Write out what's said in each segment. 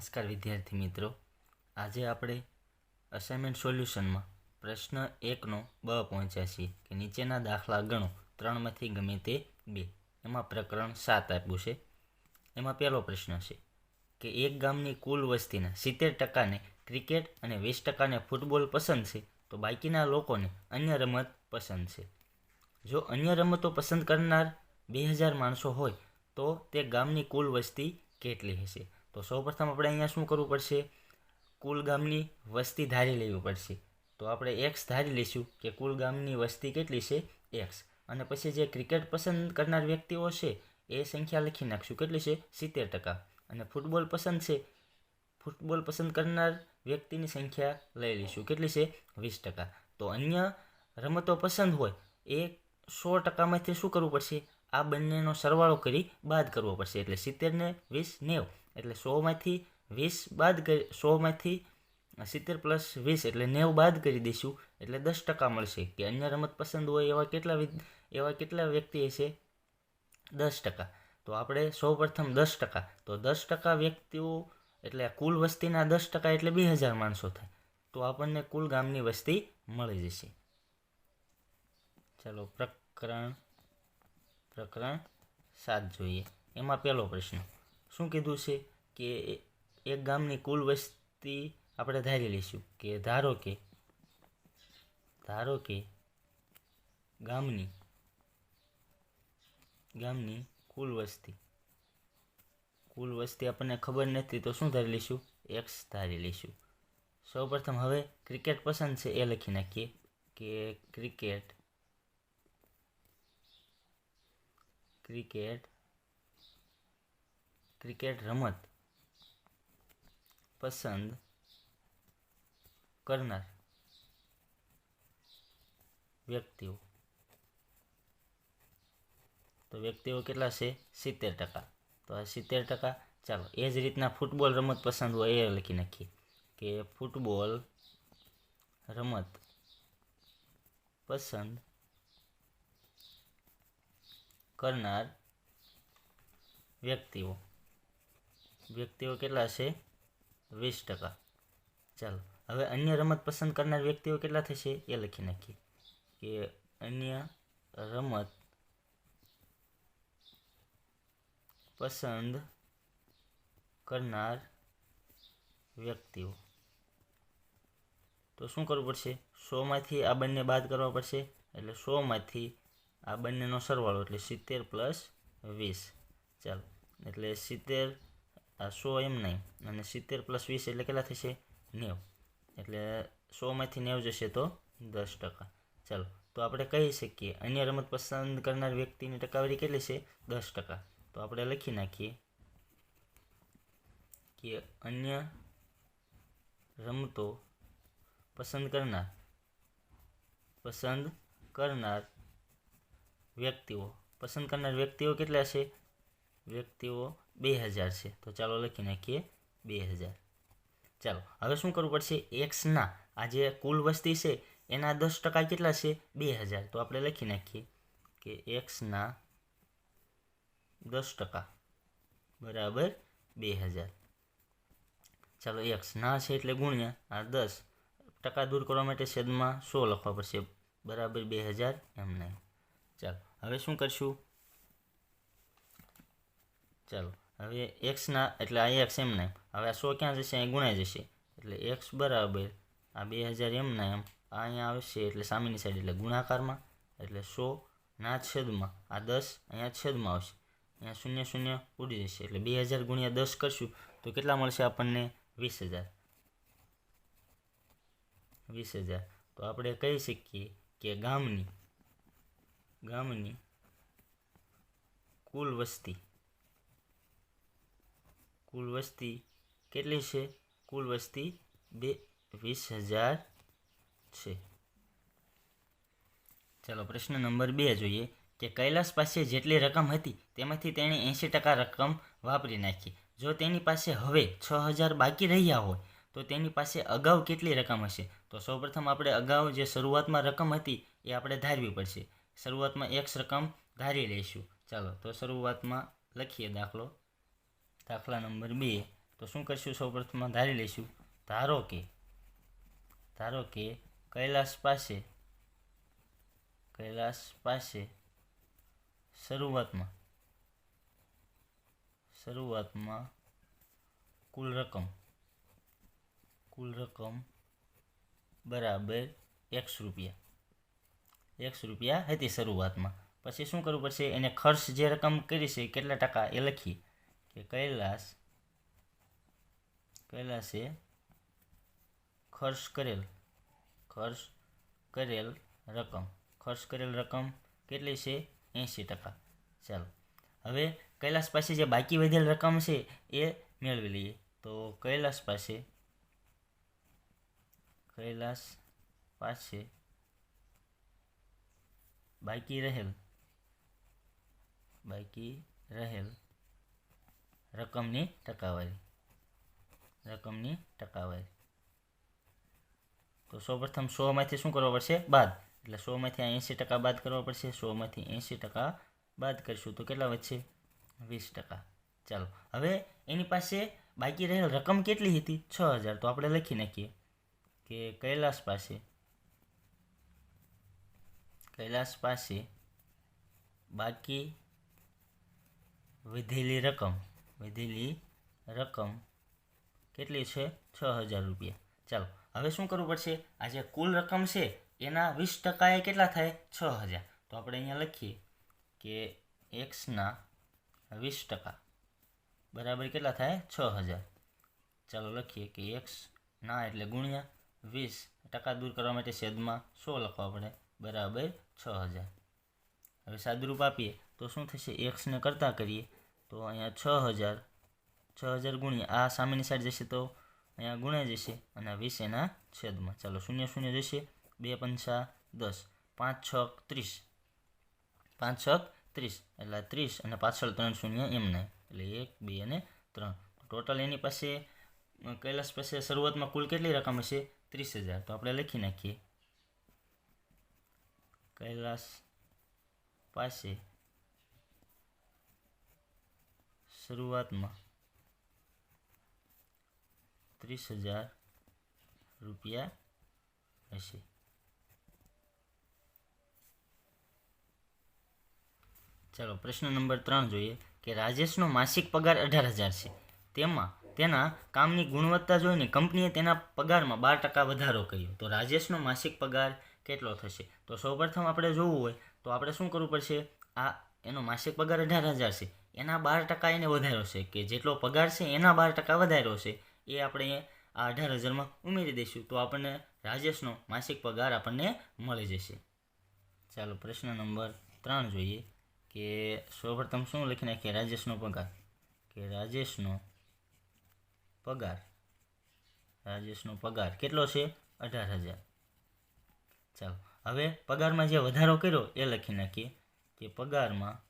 નમસ્કાર વિદ્યાર્થી મિત્રો. આજે આપણે અસાઇનમેન્ટ સોલ્યુશનમાં પ્રશ્ન એકનો બ પહોંચ્યા છીએ કે નીચેના દાખલા ગણો. ત્રણમાંથી ગમે તે બે. એમાં પ્રકરણ સાત આપ્યું છે. એમાં પહેલો પ્રશ્ન છે કે એક ગામની કુલ વસ્તીના સિત્તેર ટકાને ક્રિકેટ અને વીસ ટકાને ફૂટબોલ પસંદ છે, તો બાકીના લોકોને અન્ય રમત પસંદ છે. જો અન્ય રમતો પસંદ કરનાર બે હજાર માણસો હોય, તો તે ગામની કુલ વસ્તી કેટલી હશે? તો સૌપ્રથમ આપણે અહીંયા શું કરવું પડશે? કુલ ગામની વસ્તી ધારી લેવી પડશે. તો આપણે એક્સ ધારી લઈશું કે કુલ ગામની વસ્તી કેટલી છે? એક્સ અને પછી જે ક્રિકેટ પસંદ કરનાર વ્યક્તિઓ છે, એ સંખ્યા લખી નાખશું. કેટલી છે? સિત્તેર ટકા. અને ફૂટબોલ પસંદ છે, ફૂટબોલ પસંદ કરનાર વ્યક્તિની સંખ્યા લઈ લઈશું. કેટલી છે? વીસ ટકા. તો અન્ય રમતો પસંદ હોય, એ સો ટકામાંથી શું કરવું પડશે? આ બંનેનો સરવાળો કરી બાદ કરવો પડશે. એટલે સિત્તેરને વીસ નેવ. એટલે સોમાંથી વીસ બાદ કરી સોમાંથી સિત્તેર પ્લસ વીસ એટલે નેવ બાદ કરી દઈશું, એટલે દસ ટકા મળશે. કે અન્ય રમત પસંદ હોય એવા કેટલા એવા કેટલા વ્યક્તિ હશે? દસ ટકા. તો આપણે સૌપ્રથમ દસ ટકા. તો દસ ટકા વ્યક્તિઓ, એટલે કુલ વસ્તીના દસ ટકા એટલે બે હજાર માણસો થાય. તો આપણને કુલ ગામની વસ્તી મળી જશે. ચાલો, પ્રકરણ પ્રકરણ સાત જોઈએ. એમાં પહેલો પ્રશ્ન. શું કીધું છે કે એક ગામની કુલ વસ્તી આપણે ધારી લઈશું કે ધારો કે ધારો કે ગામની ગામની કુલ વસ્તી કુલ વસ્તી આપણને ખબર નથી તો શું ધારી લઈશું? એક્સ ધારી લઈશું. સૌપ્રથમ હવે ક્રિકેટ પસંદ છે એ લખી નાખીએ કે ક્રિકેટ ક્રિકેટ ક્રિકેટ રમત પસંદ કરનાર વ્યક્તિઓ. તો વ્યક્તિઓ કેટલા છે? સિત્તેર ટકા. તો આ સિત્તેર ટકા, ચાલો, એ જ રીતના ફૂટબોલ રમત પસંદ હોય એ લખી નાખીએ કે ફૂટબોલ રમત પસંદ કરનાર વ્યક્તિઓ. વ્યક્તિઓ કેટલા છે? વીસ ટકા. ચાલો, હવે અન્ય રમત પસંદ કરનાર વ્યક્તિઓ કેટલા થશે એ લખી નાખીએ. કે અન્ય રમત પસંદ કરનાર વ્યક્તિઓ. તો શું કરવું પડશે? સોમાંથી આ બંને બાદ કરવા પડશે, એટલે સોમાંથી આ બંનેનો સરવાળો એટલે સિત્તેર પ્લસ વીસ. ચાલો, એટલે સિત્તેર સો એમ નહીં. અને સિત્તેર પ્લસ વીસ એટલે કેટલા થશે? નેવ. એટલે સોમાંથી નેવ જશે તો દસ ટકા. ચાલો, તો આપણે કહી શકીએ, અન્ય રમત પસંદ કરનાર વ્યક્તિની ટકાવારી કેટલી છે? દસ ટકા. તો આપણે લખી નાખીએ કે અન્ય રમતો પસંદ કરનાર પસંદ કરનાર વ્યક્તિઓ, પસંદ કરનાર વ્યક્તિઓ કેટલા છે? વ્યક્તિઓ બે હજાર છે. તો ચાલો લખી નાખીએ બે હજાર. ચાલો, હવે શું કરવું પડશે? એક્સના આ જે કુલ વસ્તી છે, એના દસ ટકા કેટલા છે? બે હજાર. તો આપણે લખી નાખીએ કે એક્સના દસ ટકા બરાબર બે હજાર. ચાલો એક્સ ના છે એટલે ગુણ્યા. આ દસ ટકા દૂર કરવા માટે છેદમાં સો લખવા પડશે. બરાબર બે હજાર એમ નહીં. ચાલો, હવે શું કરશું? ચાલો હવે એક્સના એટલે આ એક્સ એમ નહીં હવે આ સો ક્યાં જશે? અહીં ગુણાઈ જશે. એટલે એક્સ બરાબર આ બે હજાર એમ ના એમ, આ અહીંયા આવશે એટલે સામેની સાઈડ એટલે ગુણાકારમાં. એટલે સો ના છેદમાં, આ દસ અહીંયા છેદમાં આવશે. અહીંયા શૂન્ય શૂન્ય ઉડી જશે. એટલે બે હજાર ગુણ્યા દસ કરશું, તો કેટલા મળશે આપણને? વીસ હજાર. વીસ હજાર. તો આપણે કહી શકીએ કે ગામની ગામની કુલ વસ્તી કુલ વસ્તી કેટલી છે? કુલ વસ્તી બે વીસ હજાર છે. ચાલો, પ્રશ્ન નંબર બે જોઈએ કે કૈલાસ પાસે જેટલી રકમ હતી તેમાંથી તેણે એંશી ટકા રકમ વાપરી નાખી. જો તેની પાસે હવે છ હજાર બાકી રહ્યા હોય, તો તેની પાસે અગાઉ કેટલી રકમ હશે? તો સૌપ્રથમ આપણે અગાઉ જે શરૂઆતમાં રકમ હતી એ આપણે ધારવી પડશે. શરૂઆતમાં એક્સ રકમ ધારી લઈશું. ચાલો, તો શરૂઆતમાં લખીએ દાખલો. દાખલા નંબર બે. તો શું કરશું? સૌપ્રથમ ધારી લઈશું. ધારો કે ધારો કે કૈલાસ પાસે કૈલાસ પાસે શરૂઆતમાં શરૂઆતમાં કુલ રકમ કુલ રકમ બરાબર એકસો રૂપિયા. એકસો રૂપિયા હતી શરૂઆતમાં. પછી શું કરવું પડશે? એને ખર્ચ જે રકમ કરી છે કેટલા ટકા એ લખી કે કૈલાસ કૈલાસે ખર્ચ કરેલ ખર્ચ કરેલ રકમ ખર્ચ કરેલ રકમ કેટલી છે? એંશી ટકા. ચાલો. હવે કૈલાસ પાસે જે બાકી વધેલ રકમ છે એ મેળવી લઈએ. તો કૈલાસ પાસે કૈલાસ પાસે બાકી રહેલ બાકી રહેલ રકમની ટકાવારી. રકમની ટકાવારી. તો સૌપ્રથમ સોમાંથી શું કરવા પડશે? બાદ. એટલે સોમાંથી આ એંસી ટકા બાદ કરવા પડશે. સોમાંથી એંસી ટકા બાદ કરીશું. તો કેટલા વધશે? વીસ ટકા. ચાલો. હવે એની પાસે બાકી રહેલ રકમ કેટલી હતી? છ હજાર. તો આપણે લખી નાખીએ કે કૈલાસ પાસે કૈલાસ પાસે બાકી વધેલી રકમ વધેલી રકમ કેટલી છે? છ હજાર રૂપિયા. ચાલો, હવે શું કરવું પડશે? આ જે કુલ રકમ છે, એના વીસ ટકા એ કેટલા થાય? છ હજાર. તો આપણે અહીંયા લખીએ કે એક્સના વીસ ટકા બરાબર કેટલા થાય? છ હજાર. ચાલો લખીએ કે એક્સ ના એટલે ગુણ્યા વીસ ટકા દૂર કરવા માટે છેદમાં સો લખવા પડે બરાબર છ હજાર. હવે સાદુરૂપ આપીએ તો શું થશે? એક્સને કરતાં કરીએ. તો અહીંયા છ હજાર છ હજાર ગુણ્યા, આ સામેની સાઈડ જશે તો અહીંયા ગુણ્યા જશે અને વીસ એના છેદમાં. ચાલો શૂન્ય શૂન્ય જશે, બે પંચા દસ, પાંચ છક ત્રીસ. પાંચ છક ત્રીસ, એટલે ત્રીસ અને પાછળ ત્રણ શૂન્ય એમને એટલે એક, બે અને ત્રણ. ટોટલ એની પાસે કૈલાસ પાસે શરૂઆતમાં કુલ કેટલી રકમ હશે? ત્રીસ હજાર. તો આપણે લખી નાખીએ. કૈલાસ પાસે શરૂઆતમાં ત્રીસ હજાર રૂપિયા હશે. ચાલો, પ્રશ્ન નંબર ત્રણ જોઈએ કે રાજેશનો માસિક પગાર અઢાર હજાર છે. તેમાં તેના કામની ગુણવત્તા જોઈને કંપનીએ તેના પગારમાં બાર ટકા વધારો કર્યો. તો રાજેશનો માસિક પગાર કેટલો થશે? તો સૌપ્રથમ આપણે જોવું હોય તો આપણે શું કરવું પડશે? આ એનો માસિક પગાર અઢાર હજાર છે. એના બાર ટકા એને વધાર્યો છે કે જેટલો પગાર છે એના બાર ટકા વધાર્યો છે, એ આપણે આ અઢાર હજારમાં ઉમેરી દઈશું. તો આપણને રાજેશનો માસિક પગાર આપણને મળી જશે. ચાલો, પ્રશ્ન નંબર ત્રણ જોઈએ કે સૌપ્રથમ શું લખી નાખીએ? રાજેશનો પગાર. કે રાજેશનો પગાર રાજેશનો પગાર કેટલો છે? અઢાર હજાર. ચાલો, હવે પગારમાં જે વધારો કર્યો એ લખી નાખીએ કે પગારમાં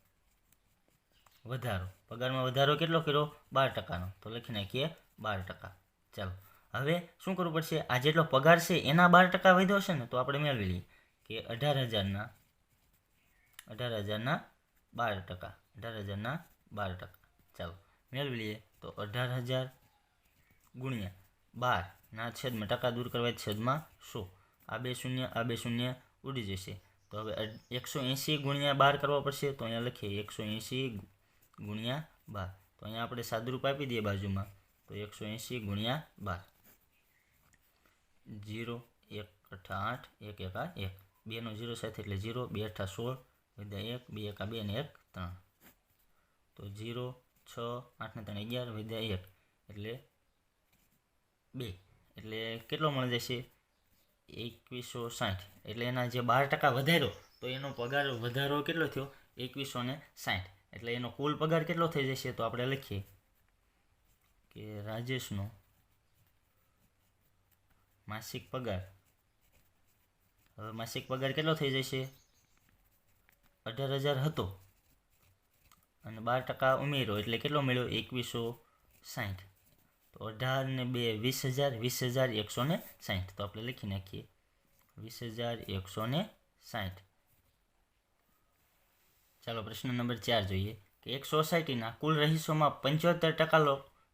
વધારો. પગારમાં વધારો કેટલો કર્યો? બાર ટકાનો. તો લખી નાખીએ બાર ટકા. ચાલો. હવે શું કરવું પડશે? આ જેટલો પગાર છે એના બાર ટકા વધ્યો છે ને, તો આપણે મેળવી લઈએ કે અઢાર હજારના અઢાર હજારના બાર ટકા. અઢાર હજારના બાર ટકા. ચાલો. મેળવી લઈએ તો અઢાર હજાર ગુણ્યા બારના છેદમાં, ટકા દૂર કરવા છેદમાં સો. આ બે શૂન્ય, આ બે શૂન્ય ઉડી જશે. તો હવે એકસો એંસી ગુણ્યા બાર કરવા પડશે. તો અહીંયા લખીએ એકસો એંસી ગુણ્યા બાર. તો અહીંયા આપણે સાદુરૂપ આપી દઈએ બાજુમાં. તો એકસો એંસી ગુણ્યા બાર. જીરો, એક, અઠા, આઠ, એક, એકા એક. બેનો જીરો સાથે એટલે જીરો, બે, અઠા, સોળ વિદ્યા એક, બે, એકા બે ને એક, ત્રણ. તો જીરો, છ આઠને ત્રણ, અગિયાર વિદ્યા એક. એટલે બે. એટલે કેટલો મળી જશે? એકવીસો સાઠ. એટલે એના જે બાર ટકા વધાર્યો, તો એનો પગાર વધારો કેટલો થયો? એકવીસો ને સાઠ. એટલે એનો કુલ પગાર કેટલો થઈ જશે તો આપણે લખીએ. કે રાજેશનો માસિક પગાર. હવે માસિક પગાર કેટલો થઈ જશે? અઢાર હજાર હતો. અને બાર ટકા ઉમેરો એટલે કેટલો મળ્યો? એકવીસો સાઠ તો અઢાર ને બે વીસ હજાર વીસ હજાર એકસો ને સાઠ તો આપણે લખી નાખીએ. વીસ હજાર એકસો ને સાઠ ચાલો પ્રશ્ન નંબર ચાર જોઈએ કે એક સોસાયટીના કુલ રહીશોમાં પંચોતેર ટકા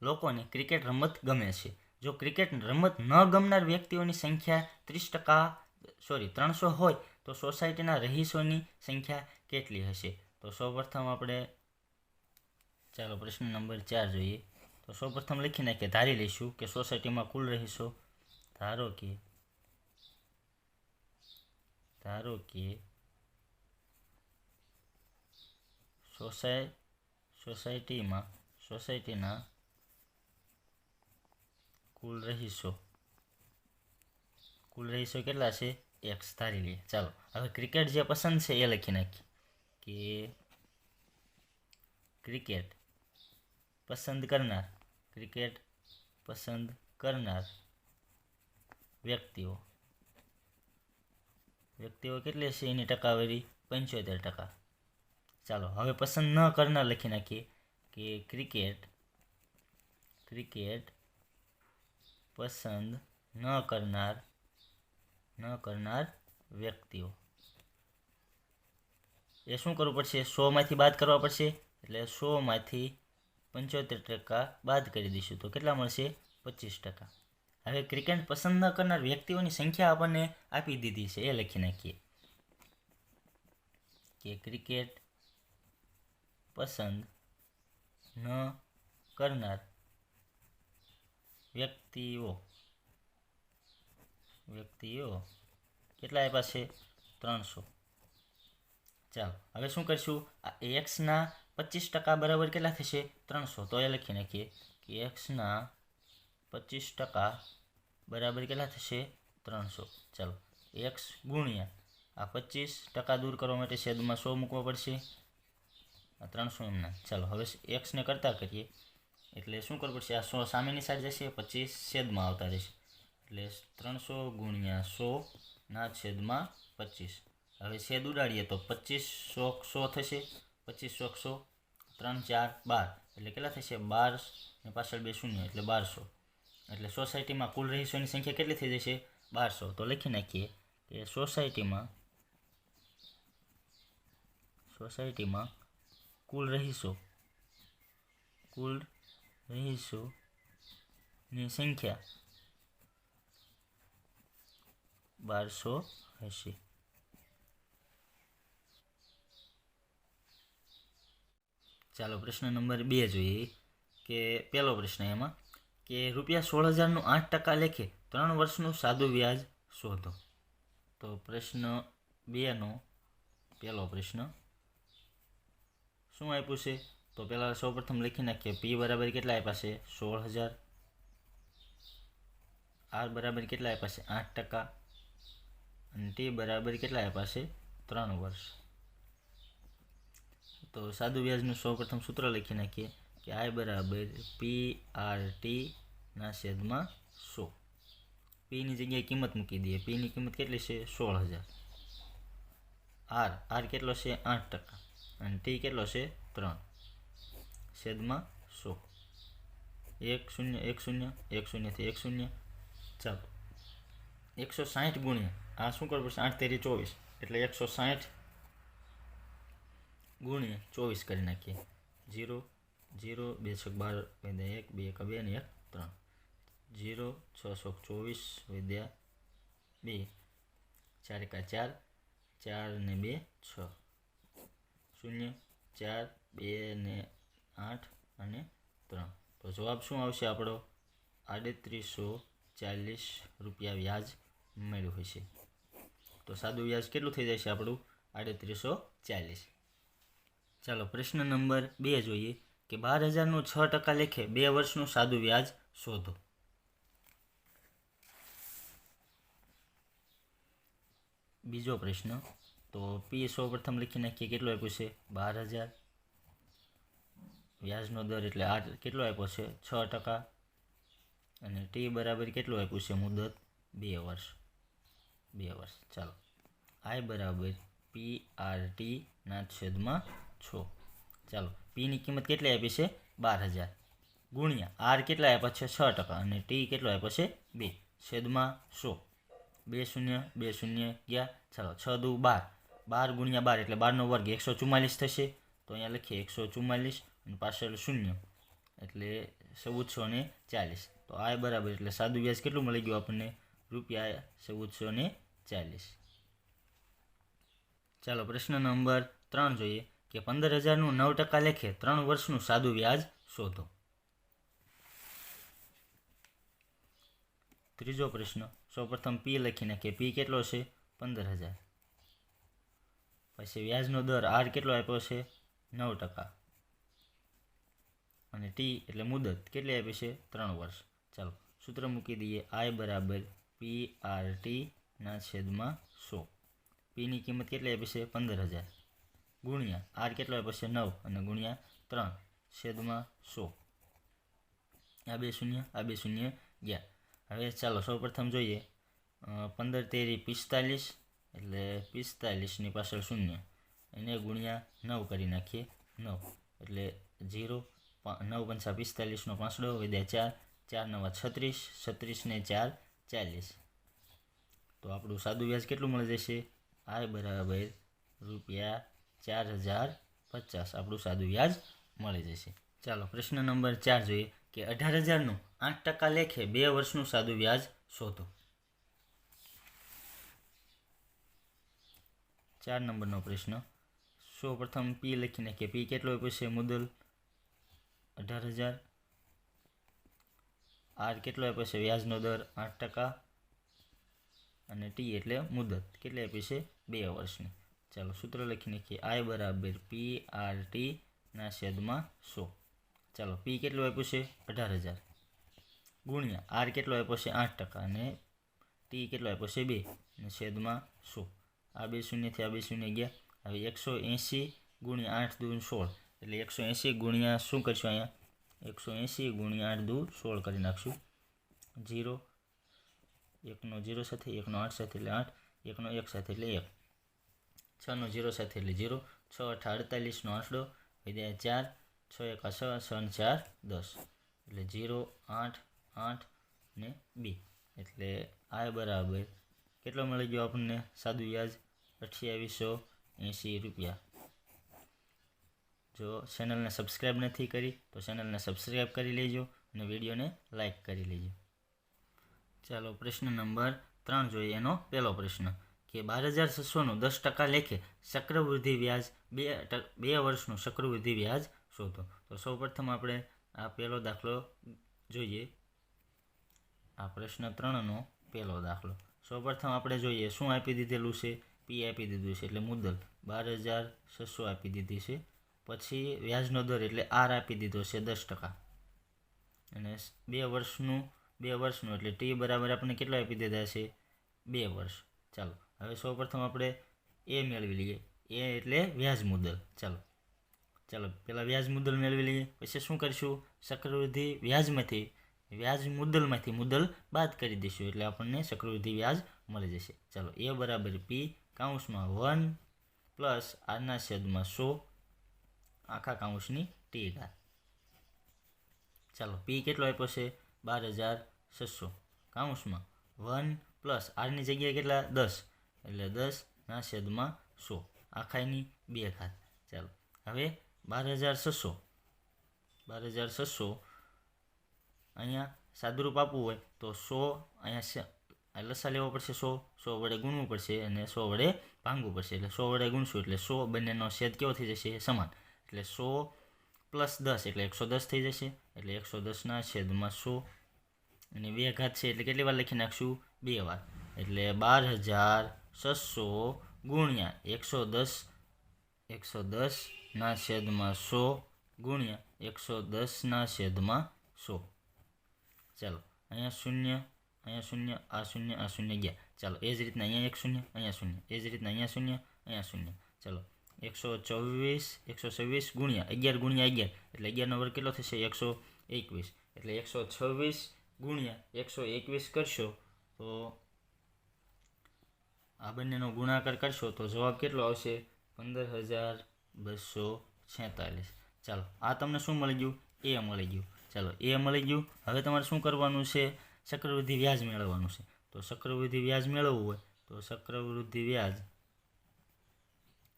લોકોને ક્રિકેટ રમત ગમે છે. જો ક્રિકેટ રમત ન ગમનાર વ્યક્તિઓની સંખ્યા ત્રીસ ટકા, સોરી, ત્રણસો હોય, તો સોસાયટીના રહીશોની સંખ્યા કેટલી હશે? તો સૌપ્રથમ આપણે ચાલો પ્રશ્ન નંબર ચાર જોઈએ. તો સૌપ્રથમ લખી નાખીએ, ધારી લઈશું કે સોસાયટીમાં કુલ રહીશો ધારો કે ધારો કે સોસાય, સોસાયટીમાં, સોસાયટીના કુલ રહીશો. કુલ રહીશો કેટલા છે? એક્સ ધારી લઈએ ચાલો, હવે ક્રિકેટ જે પસંદ છે એ લખી નાખીએ કે ક્રિકેટ પસંદ કરનાર, ક્રિકેટ પસંદ કરનાર વ્યક્તિઓ. વ્યક્તિઓ કેટલી છે? એની ટકાવારી પંચોતેર ટકા. ચાલો, હવે પસંદ ન કરનાર લખી નાખીએ કે ક્રિકેટ ક્રિકેટ પસંદ ન કરનાર ન કરનાર વ્યક્તિઓ. એ શું કરવું પડશે? સોમાંથી બાદ કરવા પડશે? એટલે સોમાંથી પંચોતેર ટકા બાદ કરી દઈશું. તો કેટલા મળશે? પચીસ ટકા. હવે ક્રિકેટ પસંદ ન કરનાર વ્યક્તિઓની સંખ્યા આપણને આપી દીધી છે. એ લખી નાખીએ. કે ક્રિકેટ પસંદ ન કરનાર વ્યક્તિઓ. વ્યક્તિઓ. કેટલા આપ્યા છે ત્રણસો. ચાલો, હવે શું કરીશું? આ એક્સના પચીસ ટકા બરાબર કેટલા થશે? ત્રણસો. તો એ લખી નાખીએ કે એક્સના પચીસ ટકા બરાબર કેટલા થશે? ત્રણસો. ચાલો એક્સ ગુણ્યા આ પચીસ ટકા દૂર કરવા માટે છેદમાં સો મૂકવો પડશે. ત્રણસો એમના? ચાલો, હવે એક્સને કરતાં કરીએ. એટલે શું કરવું પડશે? આ સો સામેની સાઈડ જશે પચીસ છેદમાં આવતા રહેશે એટલે ત્રણસો ગુણ્યા સોના છેદમાં પચીસ. હવે છેદ ઉડાડીએ તો પચીસ સો સો થશે. પચીસ સો સો, ત્રણ ચાર બાર. એટલે કેટલા થશે? બાર ને પાછળ બે શૂન્ય, એટલે બારસો. એટલે સોસાયટીમાં કુલ રહીશોની સંખ્યા કેટલી થઈ જશે? બારસો. તો લખી નાખીએ કે સોસાયટીમાં સોસાયટીમાં કુલ રહીશો. કુલ રહીશોની સંખ્યા બારસો હશે. ચાલો, પ્રશ્ન નંબર બે જોઈએ કે પહેલો પ્રશ્ન એમાં કે રૂપિયા સોળ હજારનું આઠ ટકા લેખે ત્રણ વર્ષનું સાદું વ્યાજ શોધો. તો પ્રશ્ન બેનો, પહેલો પ્રશ્ન શું આપ્યું છે? તો પહેલાં સૌપ્રથમ લખી નાખીએ. પી બરાબર કેટલા આપ્યા છે? સોળ હજાર. આર બરાબર કેટલા આપ્યા છે? આઠ ટકા. અને ટી બરાબર કેટલા આપ્યા છે? ત્રણ વર્ષ. તો સાદું વ્યાજનું સૌપ્રથમ સૂત્ર લખી નાખીએ કે આઈ બરાબર પી આર ટી ના છેદમાં સો. પીની જગ્યાએ કિંમત મૂકી દઈએ. પીની કિંમત કેટલી છે? સોળ હજાર. આર આર કેટલો છે? આઠ ટકા. અને ટી કેટલો છે? ત્રણ. છેદમાં સો. એક શૂન્ય એક શૂન્ય, એક શૂન્યથી એક શૂન્ય. ચાલો. એકસો સાઠ ગુણ્યા. આ શું કરવું પડશે? આઠ તેરી ચોવીસ. એટલે એકસો સાઠ ગુણ્યા ચોવીસ કરી નાખીએ. જીરો જીરો, બે છક બાર વૈદ્યા એક, બે એક બે, ને એક, ત્રણ. જીરો, છ છોક ચોવીસ વૈદ્યા બે. ચાર એકા ચાર ચાર ને બે, છ. શૂન્ય, ચાર, બે ને આઠ અને ત્રણ. તો જવાબ શું આવશે આપણો? આડત્રીસો ચાલીસ રૂપિયા વ્યાજ મળ્યું હશે તો સાદું વ્યાજ કેટલું થઈ જશે આપણું? આડત્રીસો ચાલીસ. ચાલો, પ્રશ્ન નંબર બે જોઈએ કે બાર હજારનું છ ટકા લેખે બે વર્ષનું સાદું વ્યાજ શોધો. બીજો પ્રશ્ન તો પી સૌ પ્રથમ લખી નાખીએ, કેટલો આપ્યું છે? બાર હજાર. વ્યાજનો દર એટલે આ કેટલો આપ્યો છે? છ ટકા. અને ટી બરાબર કેટલું આપ્યું છે? મુદત બે વર્ષ. બે વર્ષ, ચાલો. આઈ બરાબર પી આર ટીના છેદમાં છ. ચાલો પીની કિંમત કેટલી આપી છે? બાર હજાર. ગુણ્યા આર કેટલા આપ્યા છે? છ ટકા. અને ટી કેટલો આપ્યો છે? બે. છેદમાં સો. બે શૂન્ય બે શૂન્ય ગયા. ચાલો, છ દુ બાર. બાર ગુણ્યા બાર એટલે બારનો વર્ગ એકસો ચુમ્માલીસ થશે. તો અહીંયા લખીએ એકસો ચુમ્માલીસ અને પાછળ શૂન્ય એટલે ચૌદસો ને ચાલીસ. તો આ બરાબર એટલે સાદું વ્યાજ કેટલું મળી ગયું આપણને? રૂપિયા ચૌદસો ને ચાલીસ. ચાલો પ્રશ્ન નંબર ત્રણ જોઈએ કે પંદર હજારનું નવ ટકા લેખે ત્રણ વર્ષનું સાદું વ્યાજ શોધો. ત્રીજો પ્રશ્ન, સૌપ્રથમ પી લખી નાખીએ પી કેટલો છે? પંદર હજાર. પછી વ્યાજનો દર આર કેટલો આપ્યો છે? નવ ટકા. અને ટી એટલે મુદત કેટલી આપી છે? ત્રણ વર્ષ. ચાલો, સૂત્ર મૂકી દઈએ. આઈ બરાબર પી આર ટીના છેદમાં સો. પીની કિંમત કેટલી આપી છે? પંદર હજાર. ગુણ્યા આર કેટલો આપ્યો છે? નવ અને ગુણ્યા ત્રણ છેદમાં સો. આ બે શૂન્ય, આ બે શૂન્ય ગયા. હવે ચાલો, સૌપ્રથમ જોઈએ. પંદર તેરી પિસ્તાલીસ એટલે પિસ્તાલીસની પાછળ શૂન્ય. એને ગુણ્યા નવ કરી નાખીએ નવ. એટલે ઝીરો નવ પંચા પિસ્તાલીસનો પાંસડો વધ્યા ચાર ચાર નવા છત્રીસ છત્રીસને ચાર ચાલીસ. તો આપણું સાદું વ્યાજ કેટલું મળી જશે? આ બરાબર રૂપિયા ચાર હજાર પચાસ. આપણું સાદું વ્યાજ મળી જશે. ચાલો, પ્રશ્ન નંબર ચાર જોઈએ કે અઢાર હજારનું આઠ ટકા લેખે બે વર્ષનું સાદું વ્યાજ શોધો. ચાર નંબરનો પ્રશ્ન. સૌ પ્રથમ પી લખી નાખીએ પી કેટલો છે મુદલ? અઢાર હજાર. આર કેટલો આપ્યો વ્યાજનો દર? આઠ ટકા. અને ટી એટલે મુદત. કેટલી આપી છે? બે વર્ષની. ચાલો, સૂત્ર લખી નાખીએ આઈ બરાબર પી આર ટીના છેદમાં સો. ચાલો, પી કેટલું આપ્યું છે? અઢાર હજાર. ગુણ્યા, આર કેટલો આપ્યો છે? આઠ ટકા. અને ટી કેટલો આપ્યો છે? બે. અને છેદમાં સો. આ બે શૂન્યથી આ બે શૂન્ય ગયા. હવે એકસો એંસી ગુણ્યા આઠ દૂ સોળ. એટલે એકસો એંસી ગુણ્યા શું કરશું અહીંયા? એકસો એંસી ગુણ્યા આઠ દૂ સોળ કરી નાખશું. જીરો. એકનો જીરો સાથે, એકનો આઠ સાથે એટલે આઠ. એકનો એક સાથે એટલે એક. છનો જીરો સાથે એટલે જીરો. છ અઠા અડતાલીસનો આંસડો વિદ્યા ચાર. છ એક છ છ ને ચાર, દસ. એટલે જીરો, આઠ આઠ ને બી. એટલે આ બરાબર. કેટલો મળી ગયો આપણને? સાદું વ્યાજ? અઠ્યાવીસો એંસી રૂપિયા. જો ચેનલને સબસ્ક્રાઈબ નથી કરી, તો ચેનલને સબસ્ક્રાઈબ કરી લેજો અને વિડીયોને લાઈક કરી લેજો. ચાલો, પ્રશ્ન નંબર ત્રણ જોઈએ એનો પહેલો પ્રશ્ન. કે બાર હજાર છસોનું દસ ટકા લેખે ચક્રવૃદ્ધિ વ્યાજ બે બે વર્ષનું ચક્રવૃદ્ધિ વ્યાજ શોધો. તો સૌપ્રથમ આપણે આ પહેલો દાખલો જોઈએ. આ પ્રશ્ન ત્રણનો પહેલો દાખલો. સૌપ્રથમ આપણે જોઈએ શું આપી દીધેલું છે? પી આપી દીધું છે એટલે મુદ્દલ બાર હજાર છસો આપી દીધી છે. પછી વ્યાજનો દર એટલે આર આપી દીધો છે દસ ટકા. અને બે વર્ષનું બે વર્ષનું એટલે ટી બરાબર આપણને કેટલા આપી દીધા છે? બે વર્ષ. ચાલો, હવે સૌપ્રથમ આપણે એ મેળવી લઈએ. એ એટલે વ્યાજ મુદ્દલ ચાલો ચાલો, પહેલાં વ્યાજ મુદ્દલ મેળવી લઈએ. પછી શું કરીશું? ચક્રવૃદ્ધિ વ્યાજમાંથી, વ્યાજ મુદ્દલમાંથી મુદ્દલ બાદ કરી દઈશું એટલે આપણને ચક્રવૃદ્ધિ વ્યાજ મળી જશે. ચાલો, એ બરાબર પી કાઉન્સમાં વન પ્લસ આરના છેદમાં સો આખા કાઉન્સની ટી ઘાત ચાલો, પી કેટલો આપ્યો છે? બાર હજાર છસો. કાઉન્સમાં વન પ્લસ આરની જગ્યાએ કેટલા? દસ. એટલે દસના છેદમાં સો. આખાઈની બે ઘાત. ચાલો, હવે બાર હજાર છસો. બાર હજાર છસો અહીંયા સાદુરૂપ આપવું હોય તો સો અહીંયા લસા લેવો પડશે, સો સો વડે ગુણવું પડશે અને સો વડે ભાંગવું પડશે. એટલે સો વડે ગુણશું, એટલે સો બંનેનો છેદ કેવો થઈ જશે? સમાન. એટલે સો પ્લસ દસ, એટલે એકસો દસ થઈ જશે. એટલે એકસો દસના છેદમાં સો. અને બે ઘાત છે, એટલે કેટલી વાર લખી નાખશું? બે વાર. એટલે બાર હજાર છસો ગુણ્યા એકસો દસ, એકસો દસના છેદમાં સો ગુણ્યા એકસો દસના છેદમાં સો. ચાલો, અહીંયા શૂન્ય અહીંયા શૂન્ય, આ શૂન્ય આ શૂન્ય ગયા. ચાલો, એ જ રીતના અહીંયા એક શૂન્ય, અહીંયા શૂન્ય. એ જ રીતના અહીંયા શૂન્ય અહીંયા શૂન્ય. ચાલો, એકસો ચોવીસ, એકસો છવ્વીસ ગુણ્યા, અગિયાર ગુણ્યા અગિયાર. એટલે અગિયારનો વર્ગ કેટલો થશે? એકસો એકવીસ. એટલે એકસો છવ્વીસ ગુણ્યા એકસો એકવીસ કરશો તો આ બંનેનો ગુણાકાર કરશો તો જવાબ કેટલો આવશે? પંદર હજાર બસો છેતાલીસ. ચાલો, આ તમને શું મળી ગયું? એ મળી ગયું. ચાલો, એ મળી ગયું. હવે તમારે શું કરવાનું છે? ચક્રવૃદ્ધિ વ્યાજ મેળવવાનું છે. તો ચક્રવૃદ્ધિ વ્યાજ મેળવવું હોય તો ચક્રવૃદ્ધિ વ્યાજ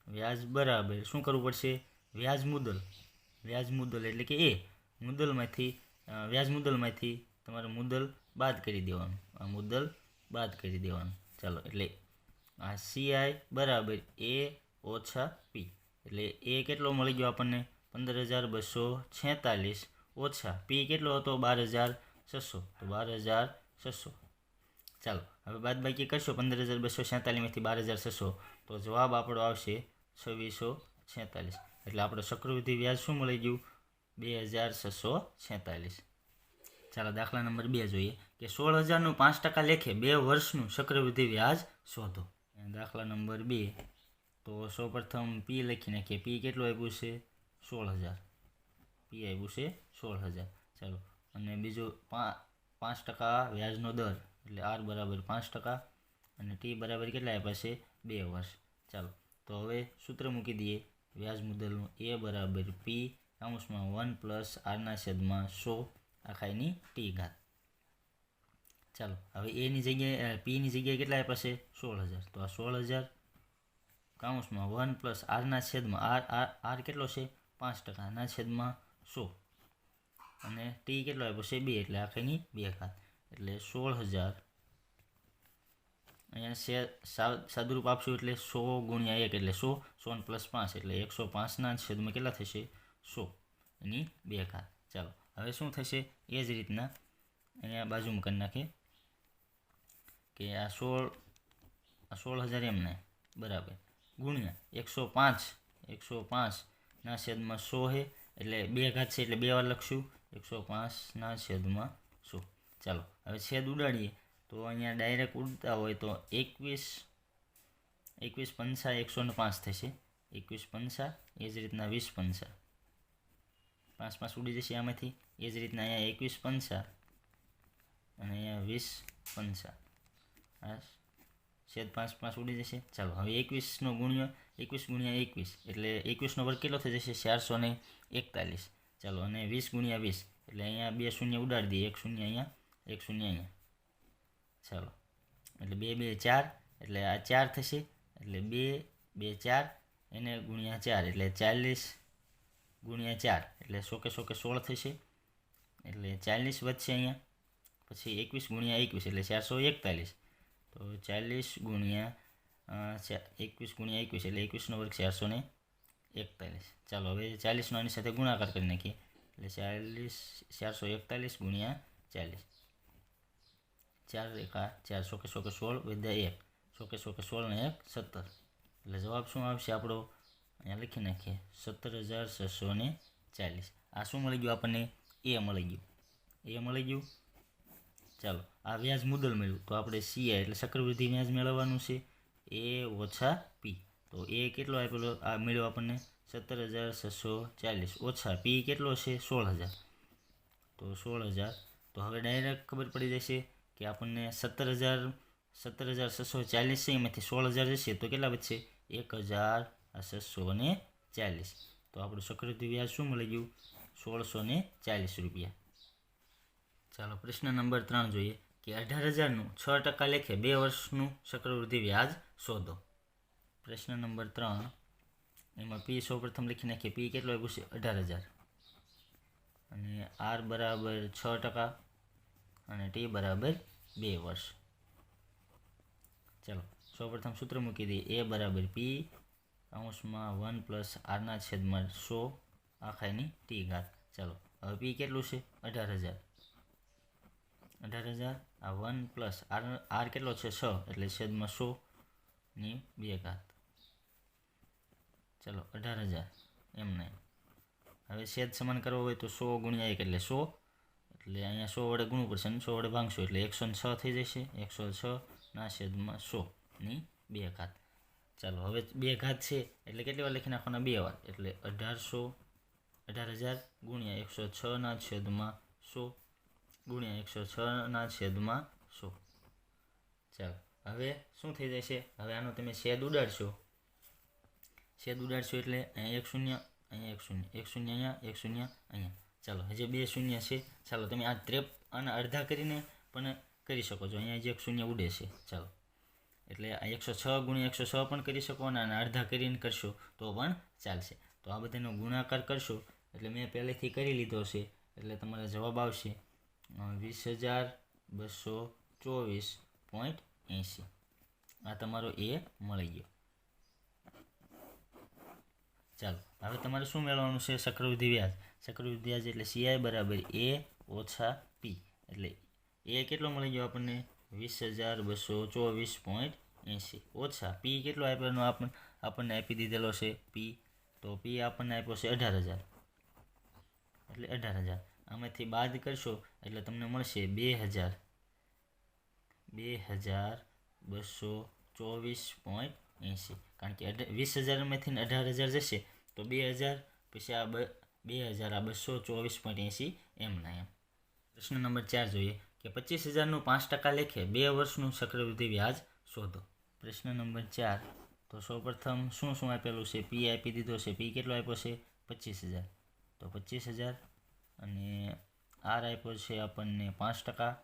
વ્યાજ બરાબર શું કરવું પડશે? વ્યાજ મુદ્દલ વ્યાજ મુદ્દલ એટલે કે એ મુદ્દલમાંથી વ્યાજ મુદ્દલમાંથી તમારે મુદ્દલ બાદ કરી દેવાનું. આ મુદ્દલ બાદ કરી દેવાનું. ચાલો, એટલે આ સીઆઈ બરાબર એ ઓછા પી એટલે એ કેટલો મળી ગયો આપણને? પંદર હજાર બસો છેતાલીસ ઓછા પી કેટલો હતો? બાર હજાર છસો. તો બાર હજાર છસો. ચાલો, હવે બાદ બાકી કરશો. પંદર હજાર બસો સેતાલીસમાંથી બાર હજાર છસો. તો જવાબ આપણો આવશે છવ્વીસો છેતાલીસ. એટલે આપણો ચક્રવૃદ્ધિ વ્યાજ શું મળી ગયું? બે હજાર છસો છેતાલીસ. ચાલો, દાખલા નંબર બે જોઈએ. કે સોળ હજારનું પાંચ ટકા લેખે બે વર્ષનું ચક્રવૃદ્ધિ વ્યાજ શોધો. દાખલા નંબર બે. તો સૌપ્રથમ પી લખી નાખીએ. પી કેટલું આપ્યું છે? સોળ હજાર પી આવ્યું છે સોળ હજાર ચાલો અને બીજું પાંચ ટકા વ્યાજનો દર, એટલે આર બરાબર પાંચ ટકા અને ટી બરાબર કેટલા આપ્યા છે? બે વર્ષ. ચાલો, તો હવે સૂત્ર મૂકી દઈએ. વ્યાજ મુદ્દલનું એ બરાબર પી કાઉન્સમાં વન પ્લસ આરના છેદમાં સો આખાઈની ટી ઘાત. ચાલો, હવે એની જગ્યાએ પીની જગ્યાએ કેટલા આપ્યા છે? સોળ હજાર. તો આ સોળ હજાર કાઉન્સમાં વન પ્લસ આરના છેદમાં આર આર આર કેટલો છે? પાંચ ટકાના છેદમાં સો. અને ટી કેટલો આપ્યો? છે બે, એટલે આખેની બે ઘાત એટલે સોળ હજાર અહીંયા શે સા- સાદુરૂપ આપશું એટલે સો ગુણ્યા એક, એટલે સો સો પ્લસ પાંચ, એટલે એકસો પાંચના છેદમાં કેટલા થશે? સો. એની બે ઘાત ચાલો, હવે શું થશે? એ જ રીતના અહીંયા બાજુમાં કરી નાખીએ. કે આ સોળ આ સોળ હજાર એમને. બરાબર. ગુણ્યા એકસો પાંચ, એકસો પાંચના છેદમાં સો છે એટલે બે ઘાત છે, એટલે બે વાર લખશું. એકસો પાંચના છેદમાં સો ચાલો, હવે છેદ ઉડાડીએ. તો અહીંયા ડાયરેક્ટ ઉડતા હોય તો એકવીસ એકવીસ પંચા એકસો ને પાંચ થશે. એકવીસ પંચા એ જ રીતના વીસ પંચા. પાંચ પાંચ ઉડી જશે આમાંથી. એ જ રીતના અહીંયા એકવીસ પંચા અને અહીંયા વીસ પંચા. આ છેદ પાંચ પાંચ ઉડી જશે. ચાલો, હવે એકવીસનો ગુણ્યો, એકવીસ ગુણ્યા એકવીસ એટલે એકવીસનો વર્ગ કેટલો થઈ જશે? ચારસો ને એકતાલીસ. ચાલો, અને વીસ ગુણ્યા વીસ. એટલે અહીંયા બે શૂન્ય ઉડાડી દઈએ. એક શૂન્ય અહીંયા, એક શૂન્ય અહીંયા. ચાલો. એટલે બે બે, ચાર. એટલે આ ચાર થશે. એટલે બે બે, ચાર, એને ગુણ્યા ચાર. એટલે ચાલીસ ગુણ્યા ચાર. એટલે સો કે સોળ થશે. એટલે ચાલીસ વધશે અહીંયા. પછી એકવીસ ગુણ્યા એકવીસ. એટલે ચારસો એકતાલીસ. તો ચાલીસ ગુણ્યા એકવીસ ગુણ્યા એકવીસ. એટલે એકવીસનો વર્ગ ચારસો ને એકતાલીસ. ચાલો, હવે ચાલીસનો આની સાથે ગુણાકાર કરી નાખીએ. એટલે ચાલીસ, ચારસો એકતાલીસ ગુણ્યા ચાલીસ. ચાર રેખા, ચાર સો કે સો કે સોળ વધ્યા એક. સો કે સો કે સોળ ને એક, સત્તર. એટલે જવાબ શું આવશે આપણો? અહીંયા લખી નાખીએ. સત્તર હજાર છસો ને ચાલીસ. આ શું મળી ગયું આપણને? એ મળી ગયું. એ મળી ગયું? ચાલો, આ વ્યાજ મુદ્દલ મળ્યું તો આપણે સીઆઈ એટલે ચક્રવૃદ્ધિ વ્યાજ મેળવવાનું છે. એ ઓછા તો એ કેટલો આપેલો? આ મળ્યો આપણને સત્તર હજાર છસો ચાલીસ. ઓછા. પી કેટલો છે? સોળ હજાર તો સોળ હજાર તો હવે ડાયરેક્ટ ખબર પડી જશે કે આપણને સત્તર હજાર સત્તર હજાર છસો ચાલીસ છે. એમાંથી સોળ હજાર જશે. તો કેટલા બચશે એક હજાર છસો ને ચાલીસ. તો આપણું સક્રિય વ્યાજ શું મળી ગયું? સોળસો ને ચાલીસ રૂપિયા. ચાલો, પ્રશ્ન નંબર ત્રણ જોઈએ કે અઢાર હજારનું છ ટકા લેખે બે વર્ષનું ચક્રવૃદ્ધિ વ્યાજ શોધો. પ્રશ્ન નંબર ત્રણ. એમાં પી સૌપ્રથમ લખી નાખીએ. પી કેટલો આપ્યું છે? અઢાર હજાર. અને આર બરાબર છ ટકા અને ટી બરાબર બે વર્ષ. ચાલો, સૌપ્રથમ સૂત્ર મૂકી દઈએ. એ બરાબર પી અંશમાં વન પ્લસ આરના છેદમાં સો આખાની ટી ઘાત. ચાલો, હવે પી કેટલું છે? અઢાર હજાર. અઢાર હજાર, આ વન પ્લસ આર આર કેટલો છે? છ, એટલે છેદમાં સો ની બે ઘાત. ચલો, અઢાર હજાર. એમ નહીં. હવે સેદ સમાન કરવો હોય તો સો ગુણ્યા એક એટલે સો. એટલે અહીંયા સો વડે ગુણવું પડશે અને સો વડે ભાંગશું એટલે એકસો છ થઈ જશે. એકસો છ ના છેદમાં સો ની બે ઘાત. ચાલો, હવે બે ઘાત છે એટલે કેટલી વાર લખી નાખવાના? બે વાર. એટલે અઢારસો, અઢાર હજાર ગુણ્યા એકસો છ ના છેદમાં સો ગુણ્યા એકસો છ ના છેદમાં સો. ચાલો, હવે શું થઈ જશે? હવે આનો તમે છેદ ઉડાડશો. છેદ ઉડાડશું એટલે અહીંયા એક શૂન્ય, અહીંયા એક શૂન્ય એક શૂન્ય અહીંયા, એક શૂન્ય અહીંયા. ચાલો, હજી બે શૂન્ય છે. ચાલો, તમે આ ત્રેપ અને અડધા કરીને પણ કરી શકો છો. અહીંયા જે એક શૂન્ય ઉડે છે. ચાલો. એટલે આ એકસો છ ગુણ્યા એકસો છ પણ કરી શકો અને અડધા કરીને કરશો તો પણ ચાલશે. તો આ બધાનો ગુણાકાર કરશો. એટલે મેં પહેલેથી કરી લીધો છે. એટલે તમારો જવાબ આવશે વીસ હજાર બસો ચોવીસ પોઈન્ટ એંસી આ તમારો એ મળી ગયો. ચાલો, હવે તમારે શું મેળવવાનું છે? ચક્રવૃદ્ધિ વ્યાજ. ચક્રવૃદ્ધિ વ્યાજ એટલે સીઆઈ બરાબર એ ઓછા પી એટલે એ કેટલો મળી ગયો આપણને? વીસ હજાર બસો ચોવીસ પોઈન્ટ એંસી ઓછા પી કેટલો આપ્યો આપણને આપણને આપી દીધેલો છે પી તો પી આપણને આપ્યો છે અઢાર હજાર. એટલે અઢાર હજાર. આમાંથી બાદ કરશો એટલે તમને મળશે બે હજાર. બે હજાર બસો ચોવીસ પોઈન્ટ એંસી કારણ કે વીસ હજારમાંથી અઢાર હજાર જશે. તો બે હજાર, પછી આ બે હજાર, આ બસો ચોવીસ પોઈન્ટ એંસી એમના એમ. પ્રશ્ન નંબર ચાર જોઈએ કે પચીસ હજારનું પાંચ ટકા લેખે બે વર્ષનું ચક્રવૃદ્ધિ વ્યાજ શોધો. પ્રશ્ન નંબર ચાર, તો સૌપ્રથમ શું શું આપેલું છે? પી આપી દીધો છે. પી કેટલો આપ્યો છે? પચીસ હજાર. તો પચીસ હજાર અને આર આપ્યો છે આપણને પાંચ ટકા.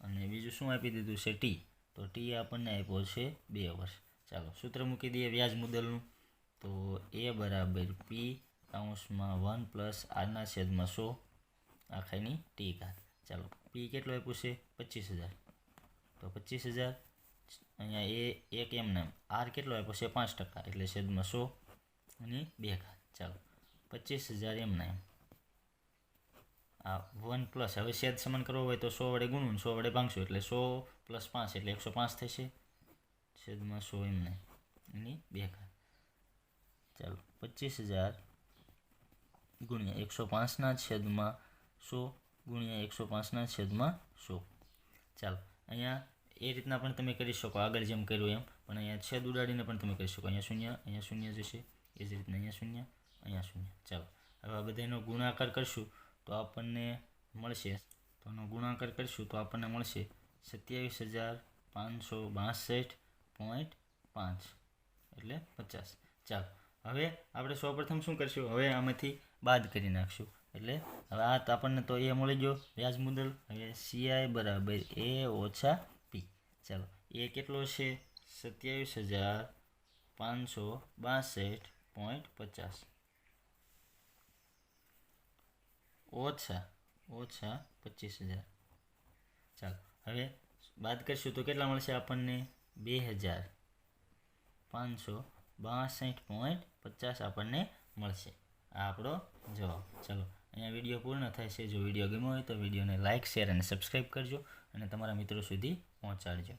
અને બીજું શું આપી દીધું છે? ટી તો ટી આપણને આપ્યો છે બે વર્ષ. ચાલો સૂત્ર મૂકી દઈએ વ્યાજ મુદલનું. તો એ બરાબર પી કાઉન્સમાં વન પ્લસ આરના છેદમાં સો આખાની ટી ઘાત. ચાલો પી કેટલો આપ્યું છે? પચીસ હજાર. તો પચીસ હજાર, અહીંયા એ એક એમ નામ આર કેટલો આપ્યો છે? પાંચ ટકા. એટલે છેદમાં સો અને બે ઘાત. ચાલો પચીસ હજાર એમ નામ આ વન પ્લસ, હવે છેદ સમાન કરવો હોય તો સો વડે ગુણું સો વડે ભાંગશું. એટલે સો પ્લસ પાંચ એટલે એકસો પાંચ થશે. છેદમાં સો એમને એની બે ઘાત ચાલો, પચીસ હજાર ગુણ્યા એકસો પાંચના છેદમાં સો ગુણ્યા એકસો પાંચના છેદમાં સો. ચાલો, અહીંયા એ રીતના પણ તમે કરી શકો. આગળ જેમ કર્યું એમ. પણ અહીંયા છેદ ઉડાડીને પણ તમે કરી શકો. અહીંયા શૂન્ય અહીંયા શૂન્ય જશે. એ જ રીતના અહીંયા શૂન્ય અહીંયા શૂન્ય. ચાલો, હવે આ બધાનો ગુણાકાર કરશું તો આપણને મળશે. તો આનો ગુણાકાર કરીશું તો આપણને મળશે સત્યાવીસ હજાર પાંચસો બાસઠ પોઈન્ટ પાંચ એટલે પચાસ. ચાલો, હવે આપણે સૌપ્રથમ શું કરશું? હવે આમાંથી બાદ કરી નાખશું. એટલે હવે આ તો આપણને તો એ મળી ગયો વ્યાજ મુદલ. હવે સીઆઈ બરાબર એ ઓછા પી ચાલો એ કેટલો છે? સત્યાવીસ હજાર પાંચસો બાસઠ પોઈન્ટ પચાસ. ઓછા ઓછા પચીસ હજાર. ચાલો, હવે બાદ કરીશું તો કેટલા મળશે આપણને? બે હજાર પાંચસો બાસઠ પોઈન્ટ પચાસ આપણને મળશે. આ આપણો જવાબ. ચલો, અહીંયા વીડિયો પૂર્ણ થાય છે. જો વીડિયો ગમ્યો હોય તો વિડીયોને લાઇક શેર અને સબસ્ક્રાઈબ કરજો અને તમારા મિત્રો સુધી પહોંચાડજો.